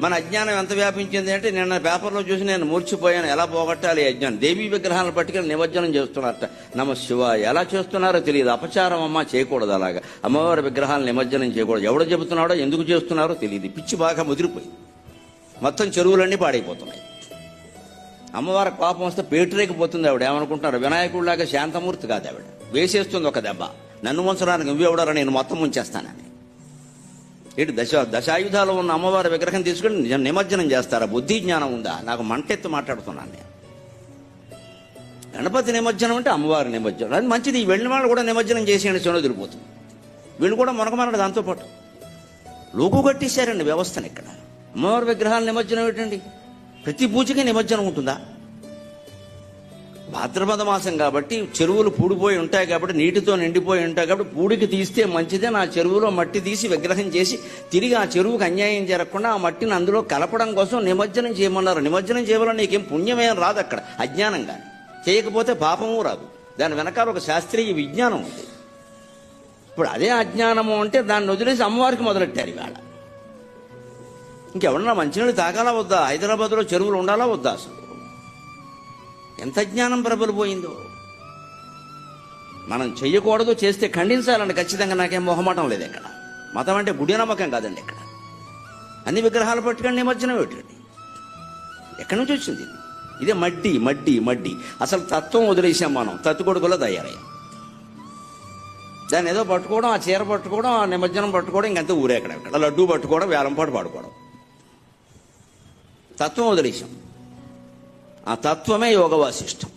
మన అజ్ఞానం ఎంత వ్యాపించింది అంటే నిన్న పేపర్లో చూసి నేను మూర్చిపోయాను. ఎలా పోగొట్టాలి అజ్ఞానం? దేవీ విగ్రహాలను పట్టుకెళ్ళి నిమజ్జనం చేస్తున్నారట. నమ శివ ఎలా చేస్తున్నారో తెలియదు. అపచారం అమ్మ చేయకూడదు అలాగా. అమ్మవారి విగ్రహాలను నిమజ్జనం చేయకూడదు. ఎవడు చెబుతున్నాడో ఎందుకు చేస్తున్నారో తెలియదు. పిచ్చి బాగా ముదిరిపోయి మొత్తం చెరువులన్నీ పాడైపోతున్నాయి. అమ్మవారి కోపం వస్తే పేటరేకపోతుంది ఆవిడ. ఏమనుకుంటున్నారు? వినాయకుడిలాగా శాంతమూర్తి కాదు ఆవిడ. వేసేస్తుంది ఒక దెబ్బ. నన్ను ఉంచడానికి నువ్వెవడారా? నేను మొత్తం ఉంచేస్తానని ఏంటి దశ దశాయుధాలు ఉన్న అమ్మవారి విగ్రహం తీసుకుని నిజం నిమజ్జనం చేస్తారా? బుద్ధి జ్ఞానం ఉందా? నాకు మంటెత్తి మాట్లాడుతున్నాను నేను. గణపతి నిమజ్జనం అంటే అమ్మవారి నిమజ్జనం. అది మంచిది. ఈ వెళ్ళిన వాళ్ళు కూడా నిమజ్జనం చేసేయండి చెడు తిరిగిపోతుంది. వీళ్ళు కూడా మనకమన్నాడు దాంతోపాటు లోకు కట్టేశారండి వ్యవస్థను ఇక్కడ. అమ్మవారి విగ్రహాల నిమజ్జనం ఏంటండి ప్రతి పూజకి నిమజ్జనం ఉంటుందా? భాద్రపద మాసం కాబట్టి చెరువులు పూడిపోయి ఉంటాయి కాబట్టి నీటితో నిండిపోయి ఉంటాయి కాబట్టి పూడికి తీస్తే మంచిదే. నా చెరువులో మట్టి తీసి విగ్రహం చేసి తిరిగి ఆ చెరువుకు అన్యాయం జరగకుండా ఆ మట్టిని అందులో కలపడం కోసం నిమజ్జనం చేయమన్నారు. నిమజ్జనం చేయవల్ల నీకేం పుణ్యమేం రాదు అక్కడ అజ్ఞానం కానీ చేయకపోతే పాపము రాదు. దాని వెనకాల ఒక శాస్త్రీయ విజ్ఞానం ఉంది. ఇప్పుడు అదే అజ్ఞానము అంటే దాన్ని వదిలేసి అమ్మవారికి మొదలెట్టారు ఇవాళ. ఇంకెవరన్నా మంచినీళ్ళు తాగాలా వద్దా? హైదరాబాద్లో చెరువులు ఉండాలా వద్దా అసలు? ఎంత జ్ఞానం ప్రబలిపోయిందో మనం చెయ్యకూడదు చేస్తే ఖండించాలండి. ఖచ్చితంగా నాకేం మొహమాటం లేదు ఇక్కడ. మతం అంటే గుడి నమ్మకం కాదండి ఇక్కడ. అన్ని విగ్రహాలు పట్టుకొని నిమజ్జనం పెట్టండి ఎక్కడి నుంచి వచ్చింది? ఇదే మడ్డి మడ్డి మడ్డి. అసలు తత్వం వదిలేసాం మనం. తత్తుకొడుకులో తయారయ్యాం. దాన్ని ఏదో పట్టుకోవడం ఆ చీర పట్టుకోవడం ఆ నిమజ్జనం పట్టుకోవడం ఇంకంతా ఊరే అక్కడ ఇక్కడ లడ్డూ పట్టుకోవడం వేలంపాటు పాడుకోవడం. తత్వం వదిలేసాం. ಆ ತತ್ವಮೇ ಯೋಗವಾಸಿಷ್ಠಂ